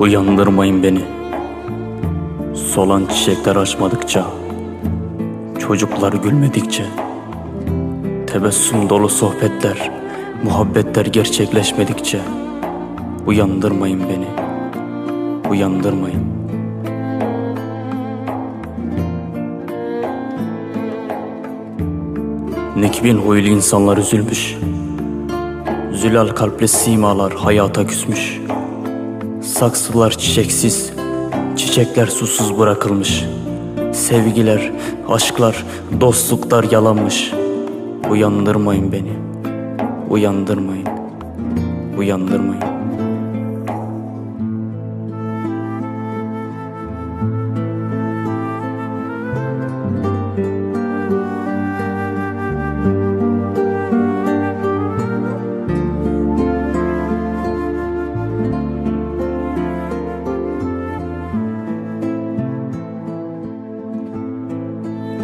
Uyandırmayın beni. Solan çiçekler açmadıkça, çocuklar gülmedikçe, tebessüm dolu sohbetler, muhabbetler gerçekleşmedikçe, uyandırmayın beni. Uyandırmayın. Nekbin huylu insanlar üzülmüş. Zülal kalpli simalar hayata küsmüş. Saksılar çiçeksiz, çiçekler susuz bırakılmış. Sevgiler, aşklar, dostluklar yalanmış. Uyandırmayın beni. Uyandırmayın. Uyandırmayın.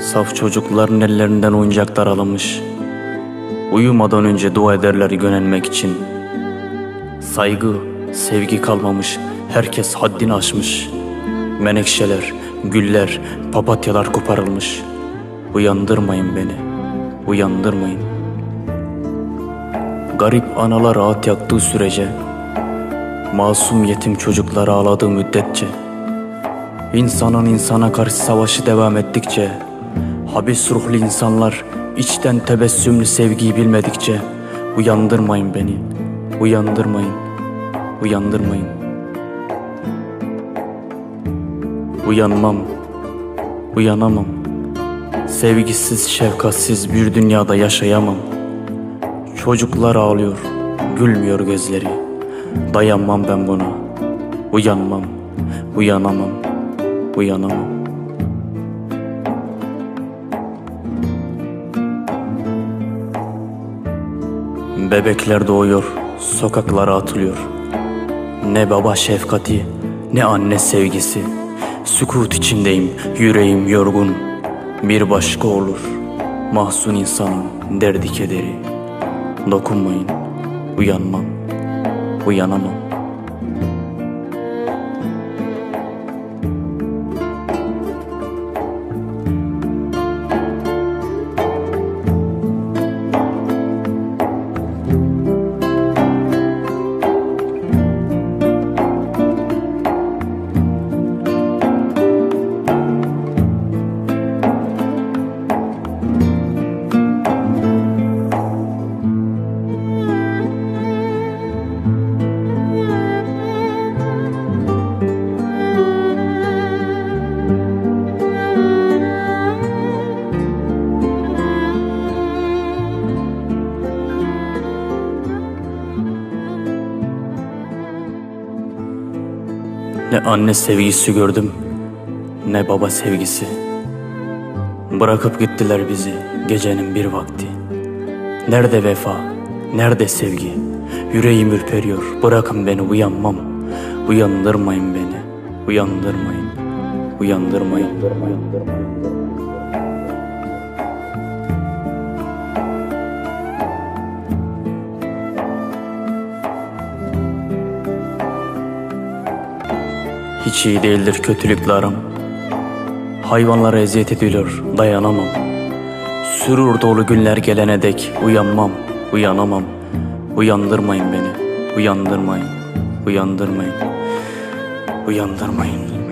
Saf çocukların ellerinden oyuncaklar alınmış. Uyumadan önce dua ederler yönelmek için. Saygı, sevgi kalmamış. Herkes haddini aşmış. Menekşeler, güller, papatyalar koparılmış. Uyandırmayın beni. Uyandırmayın. Garip analar rahat yaktığı sürece, masum yetim çocuklar ağladığı müddetçe, İnsanın insana karşı savaşı devam ettikçe, habis ruhlu insanlar içten tebessümlü sevgiyi bilmedikçe, uyandırmayın beni, uyandırmayın, uyandırmayın. Uyanmam, uyanamam. Sevgisiz, şefkatsiz bir dünyada yaşayamam. Çocuklar ağlıyor, gülmüyor gözleri. Dayanmam ben buna. Uyanmam, uyanamam, uyanamam. Bebekler doğuyor, sokaklara atılıyor. Ne baba şefkati, ne anne sevgisi. Sükut içindeyim, yüreğim yorgun. Bir başka olur, mahzun insanın derdi kederi. Dokunmayın, uyanmam, uyanamam. Ne anne sevgisi gördüm, ne baba sevgisi. Bırakıp gittiler bizi gecenin bir vakti. Nerede vefa, nerede sevgi? Yüreğim ürperiyor, bırakın beni uyanmam. Uyandırmayın beni, uyandırmayın, uyandırmayın. uyandırmayın. Hiç iyi değildir kötülüklerim. Hayvanlara eziyet ediliyor, dayanamam. Sürur dolu günler gelene dek uyanmam, uyanamam. Uyandırmayın beni, uyandırmayın, uyandırmayın, uyandırmayın.